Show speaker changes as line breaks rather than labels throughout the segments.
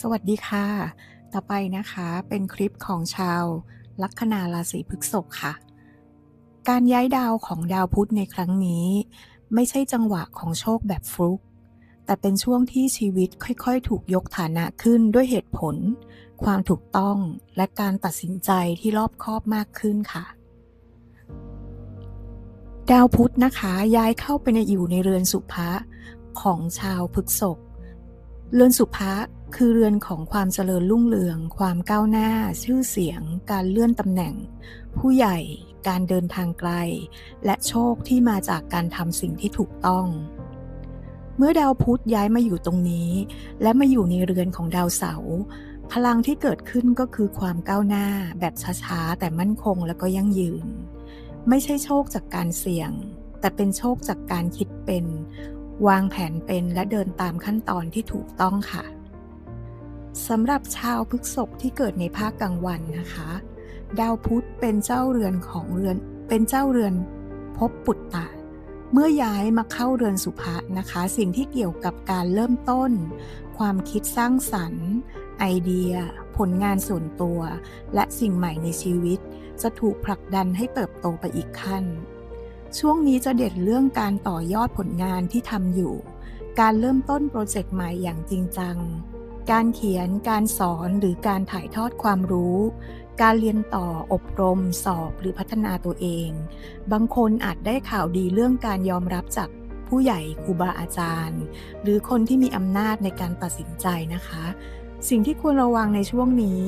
สวัสดีค่ะ ต่อไปนะคะเป็นคลิปของชาวลัคนาราศีพฤษภค่ะ การย้ายดาวของดาวพุธในครั้งนี้ ไม่ใช่จังหวะของโชคแบบฟลุก แต่เป็นช่วงที่ชีวิตค่อยๆ ถูกยกฐานะขึ้นด้วยเหตุผล ความถูกต้องและการตัดสินใจที่รอบคอบมากขึ้นค่ะ ดาวพุธนะคะย้ายเข้าไปในอยู่ในเรือนสุภะของชาวพฤษภเรือนสุภะ คือเรือนของความเจริญรุ่งเรือง ความก้าวหน้า ชื่อเสียง การเลื่อนตำแหน่ง ผู้ใหญ่ การเดินทางไกล และโชคที่มาจากการทำสิ่งที่ถูกต้อง เมื่อดาวพุธย้ายมาอยู่ตรงนี้ และมาอยู่ในเรือนของดาวเสาร์พลังที่เกิดขึ้นก็คือความก้าวหน้า แบบช้าๆ แต่มั่นคงและก็ยั่งยืน ไม่ใช่โชคจากการเสี่ยง แต่เป็นโชคจากการคิดเป็น วางแผนเป็นและเดินตามขั้นตอนที่ถูกต้องค่ะ สำหรับชาวพฤษภที่เกิดในภาคกลางวันนะคะ ดาวพุธเป็นเจ้าเรือนของเรือน เป็นเจ้าเรือนพบปุตตะ เมื่อย้ายมาเข้าเรือนสุภะนะคะ สิ่งที่เกี่ยวกับการเริ่มต้น ความคิดสร้างสรรค์ ไอเดีย ผลงานส่วนตัว และสิ่งใหม่ในชีวิต จะถูกผลักดันให้เติบโตไปอีกขั้น ช่วงนี้จะเด่นเรื่องการต่อยอดผลงานที่ทำอยู่ การเริ่มต้นโปรเจกต์ใหม่อย่างจริงจัง การเขียน การสอนหรือการถ่ายทอดความรู้ การเรียนต่ออบรม สอบหรือพัฒนาตัวเอง บางคนอาจได้ข่าวดีเรื่องการยอมรับจากผู้ใหญ่ครูบาอาจารย์ หรือคนที่มีอำนาจในการตัดสินใจนะคะ สิ่งที่ควรระวังในช่วงนี้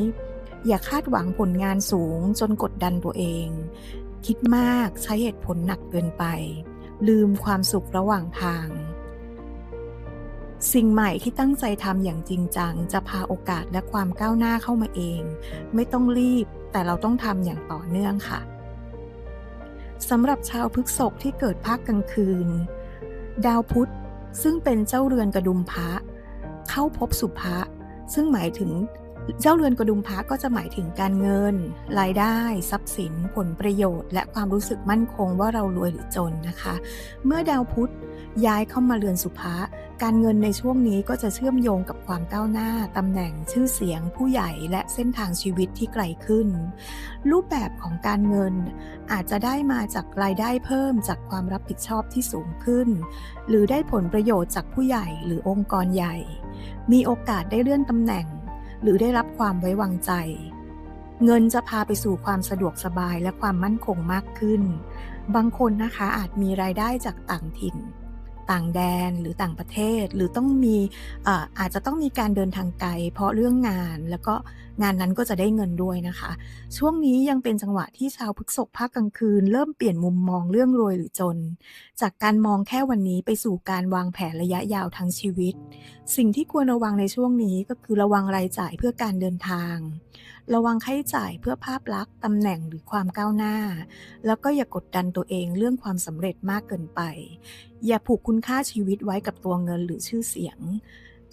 อย่าคาดหวังผลงานสูงจนกดดันตัวเอง คิดมากใช้เหตุผลหนักเกินไป ลืมความสุขระหว่างทาง สิ่งใหม่ที่ตั้งใจทำอย่างจริงจัง จะพาโอกาสและความก้าวหน้าเข้ามาเอง ไม่ต้องรีบ แต่เราต้องทำอย่างต่อเนื่องค่ะสำหรับชาวพฤกษกที่เกิดภาคกลางคืน ดาวพุธซึ่งเป็นเจ้าเรือนกระดุมพระ เข้าพบสุภะซึ่งหมายถึง เจ้าเรือนกระดุมพระก็จะหมายถึงการเงิน รายได้ ทรัพย์สิน ผลประโยชน์ และความรู้สึกมั่นคงว่าเรารวยหรือจนนะคะ เมื่อดาวพุธย้ายเข้ามาเรือนสุภะการเงินในช่วงนี้ก็จะเชื่อมโยงกับความก้าวหน้าตำแหน่งชื่อเสียงผู้ใหญ่และเส้นทางชีวิตที่ไกลขึ้น รูปแบบของการเงินอาจจะได้มาจากรายได้เพิ่มจากความรับผิดชอบที่สูงขึ้น หรือได้ผลประโยชน์จากผู้ใหญ่หรือองค์กรใหญ่ มีโอกาสได้เลื่อนตำแหน่ง หรือได้รับความไว้วางใจ เงินจะพาไปสู่ความสะดวกสบายและความมั่นคงมากขึ้น บางคนนะคะอาจมีรายได้จากต่างถิ่น ต่างแดนหรือต่างประเทศ หรือต้องมีอาจจะต้องมีการเดินทางไกลเพราะเรื่องงาน แล้วก็งานนั้นก็จะได้เงินด้วยนะคะ ช่วงนี้ยังเป็นจังหวะที่ชาวพฤกษกภาคกลางคืน เริ่มเปลี่ยนมุมมองเรื่องรวยหรือจน จากการมองแค่วันนี้ไปสู่การวางแผนระยะยาวทั้งชีวิต สิ่งที่ควรระวังในช่วงนี้ก็คือระวังรายจ่ายเพื่อการเดินทาง ระวังค่าใช้จ่ายเพื่อภาพลักษณ์ตำแหน่งหรือความก้าวหน้า แล้วก็อย่ากดดันตัวเองเรื่องความสำเร็จมากเกินไป อย่าผูกคุณค่าชีวิตไว้กับตัวเงินหรือชื่อเสียง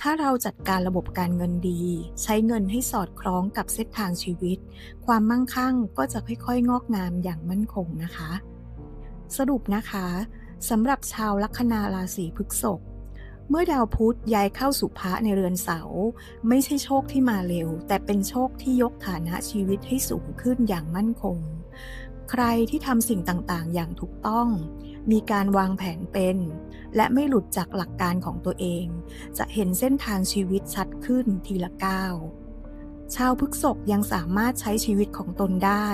ถ้าเราจัดการระบบการเงินดี ใช้เงินให้สอดคล้องกับเส้นทางชีวิต ความมั่งคั่งก็จะค่อยๆ งอกงามอย่างมั่นคงนะคะ สรุปนะคะสำหรับชาวลัคนาราศีพฤษภ เมื่อดาวพุธย้ายเข้าสุภะในเรือนเสา ไม่ใช่โชคที่มาเร็ว แต่เป็นโชคที่ยกฐานะชีวิตให้สูงขึ้นอย่างมั่นคง ใครที่ทำสิ่งต่างๆ อย่างถูกต้อง มีการวางแผนเป็น และไม่หลุดจากหลักการของตัวเอง จะเห็นเส้นทางชีวิตชัดขึ้นทีละก้าวชาวพฤกษกยังสามารถใช้ชีวิตของตนได้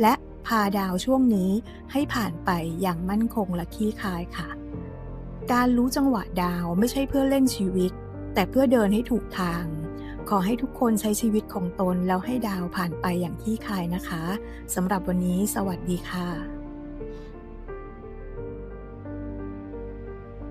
และพาดาวช่วงนี้ให้ผ่านไปอย่างมั่นคงและขี้คายค่ะ การรู้จังหวะดาวไม่ใช่เพื่อเล่นชีวิต แต่เพื่อเดินให้ถูกทาง ขอให้ทุกคนใช้ชีวิตของตนแล้วให้ดาวผ่านไปอย่างที่คายนะคะสำหรับวันนี้สวัสดีค่ะ